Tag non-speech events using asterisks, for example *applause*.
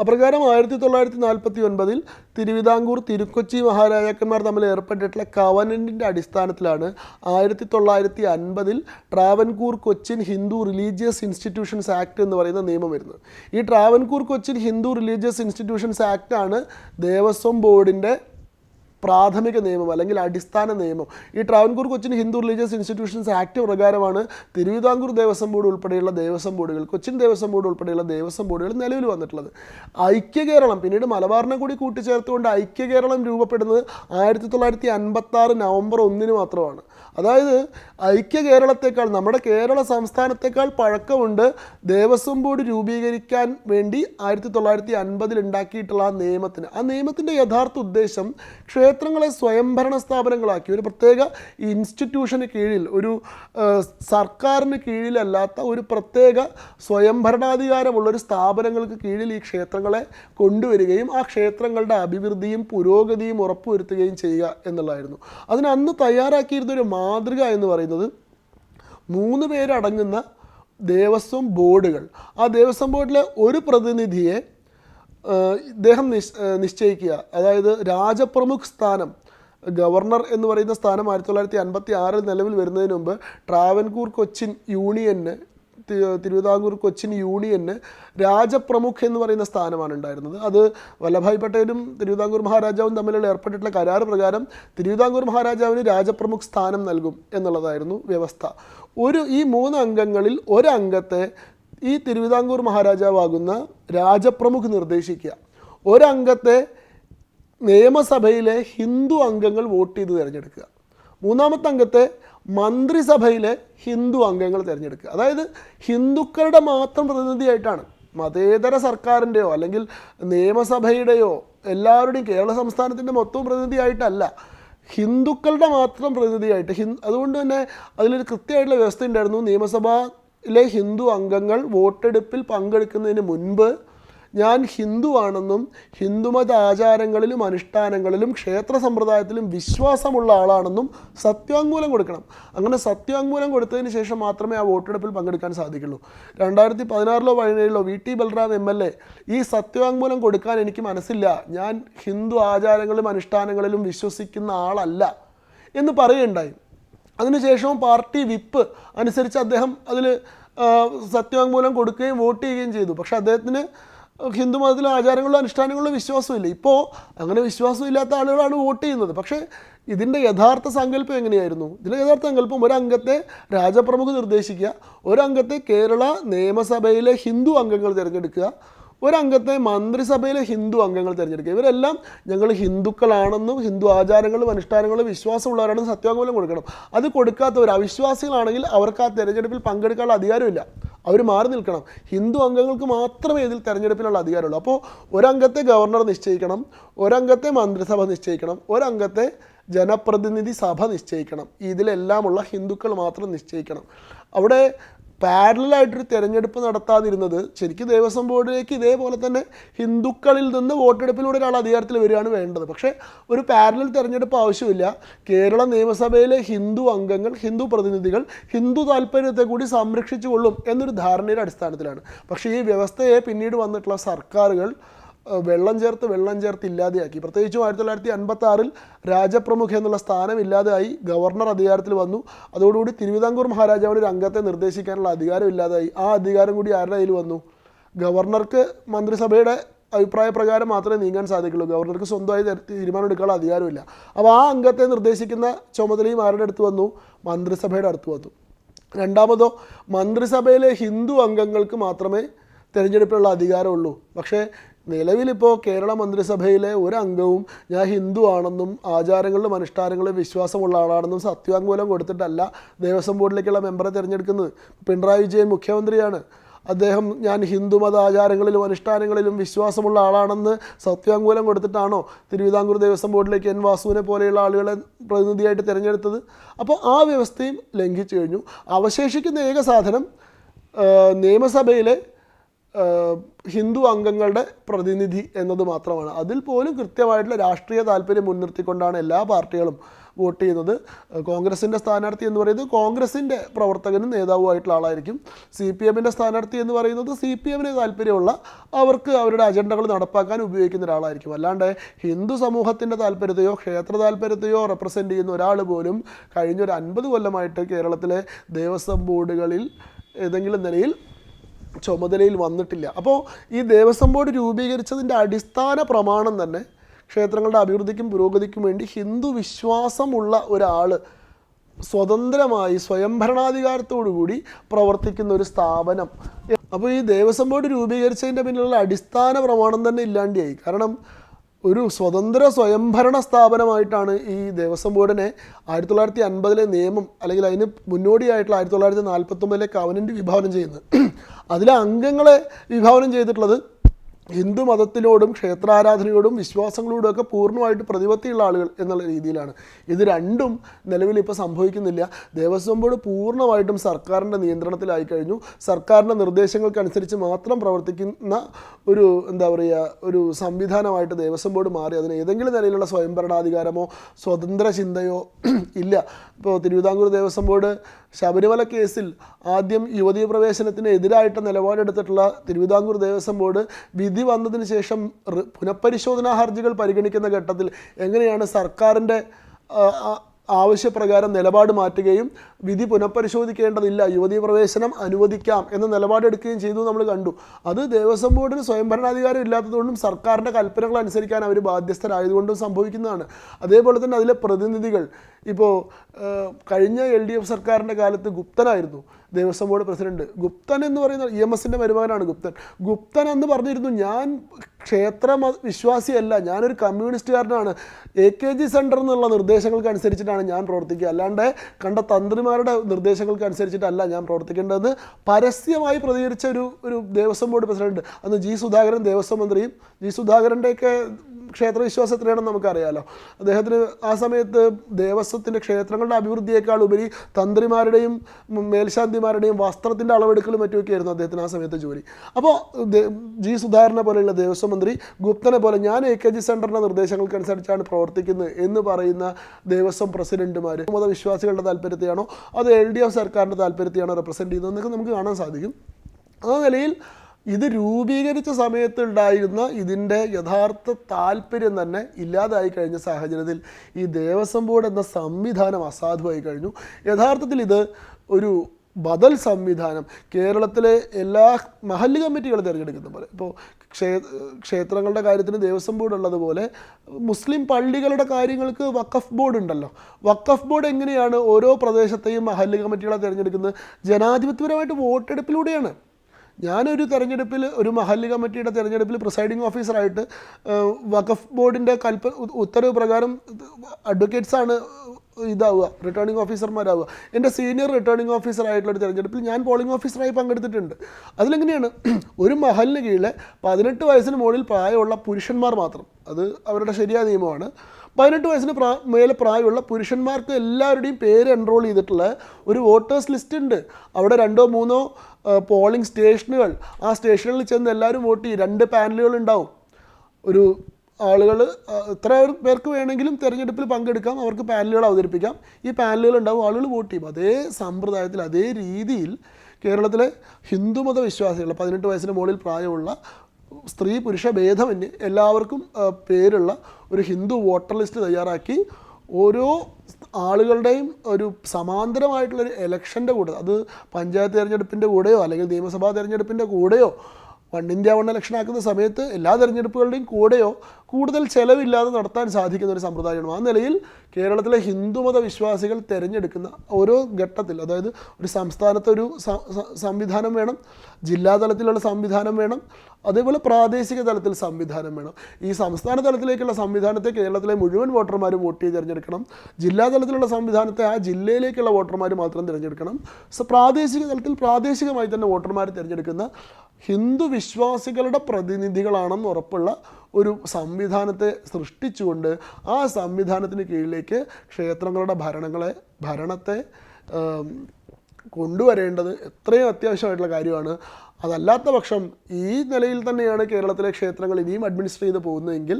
അപ്രകാരം ആയിരത്തി തൊള്ളായിരത്തി നാൽപ്പത്തി ഒൻപതിൽ തിരുവിതാംകൂർ തിരുക്കൊച്ചി മഹാരാജാക്കന്മാർ തമ്മിൽ ഏർപ്പെട്ടിട്ടുള്ള കവനന്റിന്റെ അടിസ്ഥാനത്തിലാണ് ആയിരത്തി തൊള്ളായിരത്തി അൻപതിൽ Travancore Cochin Hindu religious institutions act എന്ന് പറയുന്ന നിയമം വരുന്നത്. ഈ ട്രാവൻകൂർ കൊച്ചിൻ ഹിന്ദു റിലീജിയസ് ഇൻസ്റ്റിറ്റ്യൂഷൻസ് ആക്ടാണ് ദേവസ്വം ബോർഡിന്റെ പ്രാഥമിക നിയമം അല്ലെങ്കിൽ അടിസ്ഥാന നിയമം. ഈ Travancore Cochin Hindu religious institutions act പ്രകാരമാണ് തിരുവിതാംകൂർ ദേവസ്വം ബോർഡ് ഉൾപ്പെടെയുള്ള ദേവസ്വം ബോർഡുകൾ കൊച്ചിൻ ദേവസ്വം ബോർഡ് ഉൾപ്പെടെയുള്ള ദേവസ്വം ബോർഡുകൾ നിലവിൽ വന്നിട്ടുള്ളത്. ഐക്യ കേരളം പിന്നീട് മലബാറിനെ കൂടി കൂട്ടിച്ചേർത്തുകൊണ്ട് ഐക്യ കേരളം രൂപപ്പെടുന്നത് ആയിരത്തി തൊള്ളായിരത്തി അൻപത്തി ആറ് നവംബർ ഒന്നിന് മാത്രമാണ്. അതായത് ഐക്യ കേരളത്തെക്കാൾ നമ്മുടെ കേരള സംസ്ഥാനത്തെക്കാൾ പഴക്കമുണ്ട് ദേവസ്വം ബോർഡ് രൂപീകരിക്കാൻ വേണ്ടി ആയിരത്തി തൊള്ളായിരത്തി അൻപതിൽ ഉണ്ടാക്കിയിട്ടുള്ള ആ നിയമത്തിന്. ആ നിയമത്തിന്റെ യഥാർത്ഥ ഉദ്ദേശം ക്ഷേത്രങ്ങളെ സ്വയംഭരണ സ്ഥാപനങ്ങളാക്കി. ഒരു പ്രത്യേക ഇൻസ്റ്റിറ്റ്യൂഷന് കീഴിൽ ഒരു സർക്കാരിന് കീഴിലല്ലാത്ത ഒരു പ്രത്യേക സ്വയംഭരണാധികാരമുള്ള ഒരു സ്ഥാപനങ്ങൾക്ക് കീഴിൽ ഈ ക്ഷേത്രങ്ങളെ കൊണ്ടുവരികയും ആ ക്ഷേത്രങ്ങളുടെ അഭിവൃദ്ധിയും പുരോഗതിയും ഉറപ്പുവരുത്തുകയും ചെയ്യുക എന്നുള്ളതായിരുന്നു. അതിന് അന്ന് തയ്യാറാക്കിയിരുന്ന ഒരു മാതൃക എന്ന് പറയുന്നത് മൂന്ന് പേരടങ്ങുന്ന ദേവസ്വം ബോർഡുകൾ. ആ ദേവസ്വം ബോർഡിലെ ഒരു പ്രതിനിധിയെ ഇദ്ദേഹം നിശ് നിശ്ചയിക്കുക. അതായത് രാജപ്രമുഖ് സ്ഥാനം ഗവർണർ എന്ന് പറയുന്ന സ്ഥാനം ആയിരത്തി തൊള്ളായിരത്തി അൻപത്തി ആറിൽ നിലവിൽ വരുന്നതിന് മുമ്പ് ട്രാവൻകൂർ കൊച്ചിൻ യൂണിയന് തിരുവിതാംകൂർ കൊച്ചിൻ യൂണിയന് രാജപ്രമുഖ് എന്ന് പറയുന്ന സ്ഥാനമാണ് ഉണ്ടായിരുന്നത്. അത് വല്ലഭായ് പട്ടേലും തിരുവിതാംകൂർ മഹാരാജാവും തമ്മിലുള്ള ഏർപ്പെട്ടിട്ടുള്ള കരാർ പ്രകാരം തിരുവിതാംകൂർ മഹാരാജാവിന് രാജപ്രമുഖ് സ്ഥാനം നൽകും എന്നുള്ളതായിരുന്നു വ്യവസ്ഥ. ഒരു ഈ മൂന്ന് അംഗങ്ങളിൽ ഒരംഗത്തെ ഈ തിരുവിതാംകൂർ മഹാരാജാവാകുന്ന രാജപ്രമുഖ് നിർദ്ദേശിക്കുക. ഒരംഗത്തെ നിയമസഭയിലെ ഹിന്ദു അംഗങ്ങൾ വോട്ട് ചെയ്ത് തിരഞ്ഞെടുക്കുക. മൂന്നാമത്തെ അംഗത്തെ മന്ത്രിസഭയിലെ ഹിന്ദു അംഗങ്ങൾ തിരഞ്ഞെടുക്കുക. അതായത് ഹിന്ദുക്കളുടെ മാത്രം പ്രതിനിധിയായിട്ടാണ്. മതേതര സർക്കാരിന്റെയോ അല്ലെങ്കിൽ നിയമസഭയുടെയോ എല്ലാവരുടെയും കേരള സംസ്ഥാനത്തിന്റെ മൊത്തം പ്രതിനിധിയായിട്ടല്ല. ഹിന്ദുക്കളുടെ മാത്രം പ്രതിനിധിയായിട്ട്. ഹിന്ദു അതുകൊണ്ട് തന്നെ അതിലൊരു കൃത്യമായിട്ടുള്ള വ്യവസ്ഥ ഉണ്ടായിരുന്നു. നിയമസഭയിലെ ഹിന്ദു അംഗങ്ങൾ വോട്ടെടുപ്പിൽ പങ്കെടുക്കുന്നതിന് മുൻപ് ഞാൻ ഹിന്ദുവാണെന്നും ഹിന്ദുമത ആചാരങ്ങളിലും അനുഷ്ഠാനങ്ങളിലും ക്ഷേത്ര സമ്പ്രദായത്തിലും വിശ്വാസമുള്ള ആളാണെന്നും സത്യാങ്കൂലം കൊടുക്കണം. അങ്ങനെ സത്യാങ്കൂലം കൊടുത്തതിന് ശേഷം മാത്രമേ ആ വോട്ടെടുപ്പിൽ പങ്കെടുക്കാൻ സാധിക്കുള്ളൂ. രണ്ടായിരത്തി പതിനാറിലോ പതിനേഴിലോ V T Balram M L A ഈ സത്യവാങ്മൂലം കൊടുക്കാൻ എനിക്ക് മനസ്സില്ല. ഞാൻ ഹിന്ദു ആചാരങ്ങളിലും അനുഷ്ഠാനങ്ങളിലും വിശ്വസിക്കുന്ന ആളല്ല എന്ന് പറയുകയുണ്ടായി. അതിനുശേഷവും പാർട്ടി വിപ്പ് അനുസരിച്ച് അദ്ദേഹം അതിൽ സത്യവാങ്മൂലം കൊടുക്കുകയും വോട്ട് ചെയ്യുകയും ചെയ്തു. പക്ഷെ അദ്ദേഹത്തിന് ഹിന്ദു മതത്തിലെ ആചാരങ്ങളിലും അനുഷ്ഠാനങ്ങളിലും വിശ്വാസമില്ല. ഇപ്പോൾ അങ്ങനെ വിശ്വാസമില്ലാത്ത ആളുകളാണ് വോട്ട് ചെയ്യുന്നത്. പക്ഷേ ഇതിന്റെ യഥാർത്ഥ സങ്കല്പം എങ്ങനെയായിരുന്നു? ഇതിന്റെ യഥാർത്ഥ സങ്കല്പം ഒരംഗത്തെ രാജപ്രമുഖ് നിർദ്ദേശിക്കുക ഒരംഗത്തെ കേരള നിയമസഭയിലെ ഹിന്ദു അംഗങ്ങൾ തിരഞ്ഞെടുക്കുക ഒരംഗത്തെ മന്ത്രിസഭയിലെ ഹിന്ദു അംഗങ്ങൾ തിരഞ്ഞെടുക്കുക. ഇവരെല്ലാം ഞങ്ങൾ ഹിന്ദുക്കളാണെന്നും ഹിന്ദു ആചാരങ്ങളും അനുഷ്ഠാനങ്ങളും വിശ്വാസമുള്ളവരാണെന്നും സത്യവാങ്മൂലം കൊടുക്കണം. അത് കൊടുക്കാത്തവർ അവിശ്വാസികളാണെങ്കിൽ അവർക്ക് ആ തിരഞ്ഞെടുപ്പിൽ പങ്കെടുക്കാനുള്ള അധികാരമില്ല. അവർ മാറി നിൽക്കണം. ഹിന്ദു അംഗങ്ങൾക്ക് മാത്രമേ ഇതിൽ തെരഞ്ഞെടുപ്പിനുള്ള അധികാരമുള്ളൂ. അപ്പോൾ ഒരംഗത്തെ ഗവർണർ നിശ്ചയിക്കണം ഒരംഗത്തെ മന്ത്രിസഭ നിശ്ചയിക്കണം ഒരംഗത്തെ ജനപ്രതിനിധി സഭ നിശ്ചയിക്കണം. ഇതിലെല്ലാമുള്ള ഹിന്ദുക്കൾ മാത്രം നിശ്ചയിക്കണം. അവിടെ പാരലായിട്ടൊരു തിരഞ്ഞെടുപ്പ് നടത്താതിരുന്നത് ശരിക്കും ദേവസ്വം ബോർഡിലേക്ക് ഇതേപോലെ തന്നെ ഹിന്ദുക്കളിൽ നിന്ന് വോട്ടെടുപ്പിലൂടെ ഒരാൾ അധികാരത്തിൽ വരികയാണ് വേണ്ടത്. പക്ഷേ ഒരു പാരലൽ തിരഞ്ഞെടുപ്പ് ആവശ്യമില്ല. കേരള നിയമസഭയിലെ ഹിന്ദു അംഗങ്ങൾ ഹിന്ദു പ്രതിനിധികൾ ഹിന്ദു താല്പര്യത്തെ കൂടി സംരക്ഷിച്ചുകൊള്ളും എന്നൊരു ധാരണയുടെ അടിസ്ഥാനത്തിലാണ്. പക്ഷേ ഈ വ്യവസ്ഥയെ പിന്നീട് വന്നിട്ടുള്ള സർക്കാരുകൾ വെള്ളം ചേർത്ത് വെള്ളം ചേർത്ത് ഇല്ലാതെയാക്കി. പ്രത്യേകിച്ചും ആയിരത്തി തൊള്ളായിരത്തി അൻപത്തി ആറിൽ രാജപ്രമുഖ എന്നുള്ള സ്ഥാനം ഇല്ലാതെയായി ഗവർണർ അധികാരത്തിൽ വന്നു. അതോടുകൂടി തിരുവിതാംകൂർ മഹാരാജാവിന് ഒരു അംഗത്തെ നിർദ്ദേശിക്കാനുള്ള അധികാരം ഇല്ലാതായി ആ അധികാരം കൂടി ആരുടെ കയ്യിൽ വന്നു? ഗവർണർക്ക് മന്ത്രിസഭയുടെ അഭിപ്രായ പ്രകാരം മാത്രമേ നീങ്ങാൻ സാധിക്കുള്ളൂ. ഗവർണർക്ക് സ്വന്തമായി തീരുമാനമെടുക്കാനുള്ള അധികാരമില്ല. അപ്പോൾ ആ അംഗത്തെ നിർദ്ദേശിക്കുന്ന ചുമതലയും ആരുടെ അടുത്ത് വന്നു? മന്ത്രിസഭയുടെ അടുത്ത് വന്നു. രണ്ടാമതോ മന്ത്രിസഭയിലെ ഹിന്ദു അംഗങ്ങൾക്ക് മാത്രമേ തിരഞ്ഞെടുപ്പിനുള്ള അധികാരമുള്ളൂ. പക്ഷേ നിലവിലിപ്പോൾ കേരള മന്ത്രിസഭയിലെ ഒരു അംഗവും ഞാൻ ഹിന്ദു ആണെന്നും ആചാരങ്ങളിലും അനുഷ്ഠാനങ്ങളിലും വിശ്വാസമുള്ള ആളാണെന്നും സത്യവാങ്മൂലം കൊടുത്തിട്ടല്ല ദേവസ്വം ബോർഡിലേക്കുള്ള മെമ്പറെ തിരഞ്ഞെടുക്കുന്നത്. പിണറായി വിജയൻ മുഖ്യമന്ത്രിയാണ്. അദ്ദേഹം ഞാൻ ഹിന്ദുമത ആചാരങ്ങളിലും അനുഷ്ഠാനങ്ങളിലും വിശ്വാസമുള്ള ആളാണെന്ന് സത്യവാങ്മൂലം കൊടുത്തിട്ടാണോ തിരുവിതാംകൂർ ദേവസ്വം ബോർഡിലേക്ക് എൻ വാസുവിനെ പോലെയുള്ള ആളുകളെ പ്രതിനിധിയായിട്ട് തിരഞ്ഞെടുത്തത്? അപ്പോൾ ആ വ്യവസ്ഥയും ലംഘിച്ചു കഴിഞ്ഞു. അവശേഷിക്കുന്ന ഏക സാധനം നിയമസഭയിലെ ഹിന്ദു അംഗങ്ങളുടെ പ്രതിനിധി എന്നത് മാത്രമാണ്. അതിൽ പോലും കൃത്യമായിട്ടുള്ള രാഷ്ട്രീയ താല്പര്യം മുൻനിർത്തിക്കൊണ്ടാണ് എല്ലാ പാർട്ടികളും വോട്ട് ചെയ്യുന്നത്. കോൺഗ്രസിന്റെ സ്ഥാനാർത്ഥി എന്ന് പറയുന്നത് കോൺഗ്രസിന്റെ പ്രവർത്തകനും നേതാവുമായിട്ടുള്ള ആളായിരിക്കും. സി പി എമ്മിന്റെ സ്ഥാനാർത്ഥി എന്ന് പറയുന്നത് സി പി എമ്മിന് താല്പര്യമുള്ള അവർക്ക് അവരുടെ അജണ്ടകൾ നടപ്പാക്കാൻ ഉപയോഗിക്കുന്ന ഒരാളായിരിക്കും. അല്ലാണ്ട് ഹിന്ദു സമൂഹത്തിന്റെ താല്പര്യത്തെയോ ക്ഷേത്ര താല്പര്യത്തെയോ റെപ്രസെന്റ് ചെയ്യുന്ന ഒരാൾ പോലും കഴിഞ്ഞൊരു അൻപത് കൊല്ലമായിട്ട് കേരളത്തിലെ ദേവസ്വം ബോർഡുകളിൽ ഏതെങ്കിലും നിലയിൽ ചുമതലയിൽ വന്നിട്ടില്ല. അപ്പോൾ ഈ ദേവസ്വം ബോർഡ് രൂപീകരിച്ചതിന്റെ അടിസ്ഥാന പ്രമാണം തന്നെ ക്ഷേത്രങ്ങളുടെ അഭിവൃദ്ധിക്കും പുരോഗതിക്കും വേണ്ടി ഹിന്ദു വിശ്വാസമുള്ള ഒരാൾ സ്വതന്ത്രമായി സ്വയംഭരണാധികാരത്തോടുകൂടി പ്രവർത്തിക്കുന്ന ഒരു സ്ഥാപനം. അപ്പോൾ ഈ ദേവസ്വം ബോർഡ് രൂപീകരിച്ചതിന്റെ പിന്നിലുള്ള അടിസ്ഥാന പ്രമാണം തന്നെ ഇല്ലാണ്ടായി. കാരണം ഒരു സ്വതന്ത്ര സ്വയംഭരണ സ്ഥാപനമായിട്ടാണ് ഈ ദേവസ്വം ബോർഡിനെ ആയിരത്തി തൊള്ളായിരത്തി അൻപതിലെ നിയമം അല്ലെങ്കിൽ അതിന് മുന്നോടിയായിട്ടുള്ള ആയിരത്തി തൊള്ളായിരത്തി നാൽപ്പത്തൊമ്പതിലെ കവനന്റ് വിഭാവനം ചെയ്യുന്നത്. അതിലെ അംഗങ്ങളെ വിഭാവനം ചെയ്തിട്ടുള്ളത് ഹിന്ദു മതത്തിനോടും ക്ഷേത്രാരാധനയോടും വിശ്വാസങ്ങളോടും ഒക്കെ പൂർണമായിട്ട് പ്രതിപത്തിയുള്ള ആളുകൾ എന്നുള്ള രീതിയിലാണ്. ഇത് രണ്ടും നിലവിൽ ഇപ്പോൾ സംഭവിക്കുന്നില്ല. ദേവസ്വം ബോർഡ് പൂർണമായിട്ടും സർക്കാരിന്റെ നിയന്ത്രണത്തിലായി കഴിഞ്ഞു. സർക്കാരിന്റെ നിർദ്ദേശങ്ങൾക്കനുസരിച്ച് മാത്രം പ്രവർത്തിക്കുന്ന ഒരു എന്താ പറയുക ഒരു സംവിധാനമായിട്ട് ദേവസ്വം ബോർഡ് മാറി. അതിന് ഏതെങ്കിലും നിലയിലുള്ള സ്വയംഭരണാധികാരമോ സ്വതന്ത്ര ചിന്തയോ ഇല്ല. ഇപ്പോൾ തിരുവിതാംകൂർ ദേവസ്വം ബോർഡ് ശബരിമല കേസിൽ ആദ്യം യുവതീ പ്രവേശനത്തിന് എതിരായിട്ട് നിലപാടെടുത്തിട്ടുള്ള തിരുവിതാംകൂർ ദേവസ്വം ബോർഡ് വിധി വന്നതിന് ശേഷം പുനഃപരിശോധനാ ഹർജികൾ പരിഗണിക്കുന്ന ഘട്ടത്തിൽ എങ്ങനെയാണ് സർക്കാരിന്റെ ആവശ്യപ്രകാരം നിലപാട് മാറ്റുകയും വിധി പുനഃപരിശോധിക്കേണ്ടതില്ല. യുവതീ പ്രവേശനം അനുവദിക്കാം എന്ന നിലപാടെടുക്കുകയും ചെയ്തു നമ്മൾ കണ്ടു. അത് ദേവസ്വം ബോർഡിന് സ്വയംഭരണാധികാരം ഇല്ലാത്തതുകൊണ്ടും സർക്കാരിന്റെ കൽപ്പനകൾ അനുസരിക്കാൻ അവർ ബാധ്യസ്ഥരായതുകൊണ്ടും സംഭവിക്കുന്നതാണ്. അതേപോലെ തന്നെ അതിലെ പ്രതിനിധികൾ. ഇപ്പോൾ കഴിഞ്ഞ എൽ ഡി എഫ് സർക്കാരിന്റെ കാലത്ത് ഗുപ്തനായിരുന്നു. Devaswom board president. ഗുപ്തൻ എന്ന് പറയുന്ന ഇ എം എസിന്റെ മരുമകനാണ് ഗുപ്തൻ. ഗുപ്തൻ എന്ന് പറഞ്ഞിരുന്നു ഞാൻ ക്ഷേത്ര വിശ്വാസിയല്ല ഞാനൊരു കമ്മ്യൂണിസ്റ്റുകാരനാണ്. എ കെ ജി സെന്റർ എന്നുള്ള നിർദ്ദേശങ്ങൾക്ക് അനുസരിച്ചിട്ടാണ് ഞാൻ പ്രവർത്തിക്കുക. അല്ലാണ്ട് കണ്ട തന്ത്രിമാരുടെ നിർദ്ദേശങ്ങൾക്ക് അനുസരിച്ചിട്ടല്ല ഞാൻ പ്രവർത്തിക്കേണ്ടതെന്ന് പരസ്യമായി പ്രതികരിച്ച ഒരു ഒരു ദേവസ്വം ബോർഡ് പ്രസിഡന്റ്. അന്ന് ജി സുധാകരൻ ദേവസ്വം മന്ത്രിയും ജി സുധാകരന്റെയൊക്കെ ക്ഷേത്രവിശ്വാസം എത്രയാണെന്ന് നമുക്കറിയാലോ. അദ്ദേഹത്തിന് ആ സമയത്ത് ദേവസ്വത്തിന്റെ ക്ഷേത്രങ്ങളുടെ അഭിവൃദ്ധിയേക്കാൾ ഉപരി തന്ത്രിമാരുടെയും മേൽശാന്തിമാരുടെയും വസ്ത്രത്തിന്റെ അളവെടുക്കലും മറ്റുമൊക്കെ ആയിരുന്നു അദ്ദേഹത്തിന് ആ സമയത്ത് ജോലി. അപ്പോൾ ജി സുധാകരനെ പോലെയുള്ള ദേവസ്വം മന്ത്രി ഗുപ്തനെ പോലെ ഞാൻ എ കെ ജി സെന്ററിന്റെ നിർദ്ദേശങ്ങൾക്കനുസരിച്ചാണ് പ്രവർത്തിക്കുന്നത് എന്ന് പറയുന്ന ദേവസ്വം പ്രസിഡന്റുമാർ മതവിശ്വാസികളുടെ താല്പര്യത്തെയാണോ അത് എൽ ഡി എഫ് സർക്കാരിന്റെ താല്പര്യത്തെയാണോ റെപ്രസെന്റ് ചെയ്യുന്നതെന്നൊക്കെ നമുക്ക് കാണാൻ സാധിക്കും. ആ നിലയിൽ ഇത് രൂപീകരിച്ച സമയത്തുണ്ടായിരുന്ന ഇതിന്റെ യഥാർത്ഥ താല്പര്യം തന്നെ ഇല്ലാതായി കഴിഞ്ഞ സാഹചര്യത്തിൽ ഈ ദേവസ്വം ബോർഡ് എന്ന സംവിധാനം അസാധുവായി കഴിഞ്ഞു. യഥാർത്ഥത്തിൽ ഇത് ഒരു ബദൽ സംവിധാനം. കേരളത്തിലെ എല്ലാ മഹല്ല് കമ്മിറ്റികൾ തിരഞ്ഞെടുക്കുന്ന പോലെ. ഇപ്പോൾ ക്ഷേ ക്ഷേത്രങ്ങളുടെ കാര്യത്തിന് ദേവസ്വം ബോർഡ് ഉള്ളതുപോലെ മുസ്ലിം പള്ളികളുടെ കാര്യങ്ങൾക്ക് വഖഫ് ബോർഡ് ഉണ്ടല്ലോ. വഖഫ് ബോർഡ് എങ്ങനെയാണ് ഓരോ പ്രദേശത്തെയും മഹല്ല് കമ്മിറ്റികളെ തിരഞ്ഞെടുക്കുന്നത്? ജനാധിപത്യപരമായിട്ട് വോട്ടെടുപ്പിലൂടെയാണ്. ഞാനൊരു തെരഞ്ഞെടുപ്പിൽ ഒരു മഹല്ല് കമ്മിറ്റിയുടെ തെരഞ്ഞെടുപ്പിൽ പ്രിസൈഡിംഗ് ഓഫീസറായിട്ട് വഖഫ് ബോർഡിന്റെ കൽപ്പ ഉത്തരവ് പ്രകാരം അഡ്വക്കേറ്റ്സാണ് ഇതാവുക റിട്ടേണിംഗ് ഓഫീസർമാരാവുക എന്റെ സീനിയർ റിട്ടേണിംഗ് ഓഫീസർ ആയിട്ടുള്ള ഒരു തെരഞ്ഞെടുപ്പിൽ ഞാൻ പോളിംഗ് ഓഫീസറായി പങ്കെടുത്തിട്ടുണ്ട്. അതിലെങ്ങനെയാണ് *clears throat* ഒരു മഹലിന് കീഴിലെ പതിനെട്ട് വയസ്സിന് മുകളിൽ പ്രായമുള്ള പുരുഷന്മാർ മാത്രം അത് അവരുടെ ശരിയായ നിയമമാണ് പതിനെട്ട് വയസ്സിന് പ്രാ മേലെ പ്രായമുള്ള പുരുഷന്മാർക്ക് എല്ലാവരുടെയും പേര് എൻറോൾ ചെയ്തിട്ടുള്ള ഒരു വോട്ടേഴ്സ് ലിസ്റ്റ് ഉണ്ട്. അവിടെ രണ്ടോ മൂന്നോ പോളിംഗ് സ്റ്റേഷനുകൾ ആ സ്റ്റേഷനുകളിൽ ചെന്ന് എല്ലാവരും വോട്ട് ചെയ്യും. രണ്ട് പാനലുകൾ ഉണ്ടാവും. ഒരു ആളുകൾ എത്ര പേർക്ക് വേണമെങ്കിലും തിരഞ്ഞെടുപ്പിൽ പങ്കെടുക്കാം. അവർക്ക് പാനലുകൾ അവതരിപ്പിക്കാം. ഈ പാനലുകൾ ഉണ്ടാവും. ആളുകൾ വോട്ട് ചെയ്യും. അതേ സമ്പ്രദായത്തിൽ അതേ രീതിയിൽ കേരളത്തിലെ ഹിന്ദുമത വിശ്വാസികൾ പതിനെട്ട് വയസ്സിന് മുകളിൽ പ്രായമുള്ള സ്ത്രീ പുരുഷ ഭേദമന്യേ എല്ലാവർക്കും പേരുള്ള ഒരു ഹിന്ദു വോട്ടർ ലിസ്റ്റ് തയ്യാറാക്കി. ഓരോ ആളുകളുടെയും ഒരു സമാന്തരമായിട്ടുള്ളൊരു ഇലക്ഷന്റെ കൂടെ അത് പഞ്ചായത്ത് തിരഞ്ഞെടുപ്പിന്റെ കൂടെയോ അല്ലെങ്കിൽ നിയമസഭാ തിരഞ്ഞെടുപ്പിന്റെ കൂടെയോ വൺ ഇന്ത്യ വൺ ഇലക്ഷൻ ആക്കുന്ന സമയത്ത് എല്ലാ തെരഞ്ഞെടുപ്പുകളുടെയും കൂടെയോ കൂടുതൽ ചെലവില്ലാതെ നടത്താൻ സാധിക്കുന്ന ഒരു സമ്പ്രദായമാണ്. ആ നിലയിൽ കേരളത്തിലെ ഹിന്ദുമത വിശ്വാസികൾ തിരഞ്ഞെടുക്കുന്ന ഓരോ ഘട്ടത്തിൽ അതായത് ഒരു സംസ്ഥാനത്തെ ഒരു സംവിധാനം വേണം ജില്ലാതലത്തിലുള്ള സംവിധാനം വേണം അതേപോലെ പ്രാദേശിക തലത്തിൽ സംവിധാനം വേണം. ഈ സംസ്ഥാന തലത്തിലേക്കുള്ള സംവിധാനത്തെ കേരളത്തിലെ മുഴുവൻ വോട്ടർമാരും വോട്ട് ചെയ്ത് തിരഞ്ഞെടുക്കണം. ജില്ലാ തലത്തിലുള്ള സംവിധാനത്തെ ആ ജില്ലയിലേക്കുള്ള വോട്ടർമാർ മാത്രം തിരഞ്ഞെടുക്കണം. സ- പ്രാദേശിക തലത്തിൽ പ്രാദേശികമായി തന്നെ വോട്ടർമാർ തിരഞ്ഞെടുക്കുന്ന ഹിന്ദു വിശ്വാസികളുടെ പ്രതിനിധികളാണെന്ന് ഉറപ്പുള്ള ഒരു സംവിധാനത്തെ സൃഷ്ടിച്ചുകൊണ്ട് ആ സംവിധാനത്തിന് കീഴിലേക്ക് ക്ഷേത്രങ്ങളുടെ ഭരണങ്ങളെ ഭരണത്തെ കൊണ്ടുവരേണ്ടത് എത്രയും അത്യാവശ്യമായിട്ടുള്ള കാര്യമാണ്. അതല്ലാത്ത പക്ഷം ഈ നിലയിൽ തന്നെയാണ് കേരളത്തിലെ ക്ഷേത്രങ്ങൾ ഇനിയും അഡ്മിനിസ്റ്റർ ചെയ്ത് പോകുന്നതെങ്കിൽ